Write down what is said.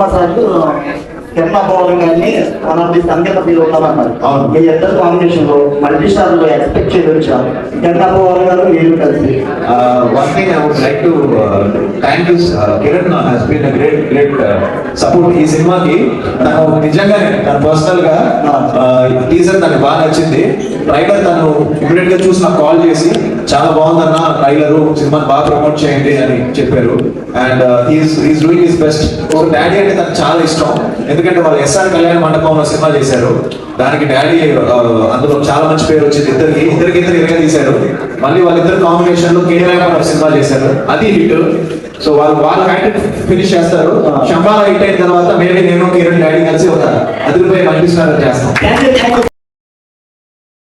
Massage కెర్మ గారిని one of the సంగీత మీరు ఉన్నామన్నారు. అవును. మీ ఇద్దరు కాంబినేషన్లో మల్టీ స్టార్లో ఎక్స్పెక్ట్ చేయొచ్చా కెర్మ పవన్ గారు మీరు కలిసి one thing I would like to thank you Kiran has been great great support ఈ సినిమాకి తను నిజంగానే తన పర్సనల్గా టీజర్ తనకు బాగా నచ్చింది. ట్రైలర్ తను ఇమీడియట్గా చూసి నాకు కాల్ చేసి చాలా బాగుందన్న ట్రైలరు సినిమాని బాగా ప్రమోట్ చేయండి అని చెప్పారు. And is doing is best ఒక డాడీ అంటే తనకు చాలా ఇష్టం. ఎందుకంటే వాళ్ళు ఎస్ఆర్ కళ్యాణ మండపంలో సినిమా చేశారు. దానికి డాడీ uh, అందులో చాలా మంచి పేరు వచ్చింది. ఇద్దరికి ఇద్దరికి ఇద్దరు ఇరగా తీశారు. మళ్ళీ వాళ్ళిద్దరు కాంబినేషన్లో కేరళ సినిమా చేశారు. అది హిట్. సో వాళ్ళు వాళ్ళ హ్యాండ్ ఫినిష్ చేస్తారు. శంబాలా హిట్ అయిన తర్వాత మేబీ నేను కిరణ్ డాడీ కలిసి ఒక అదిరిపోయి మల్టీ స్టార్ చేస్తాం.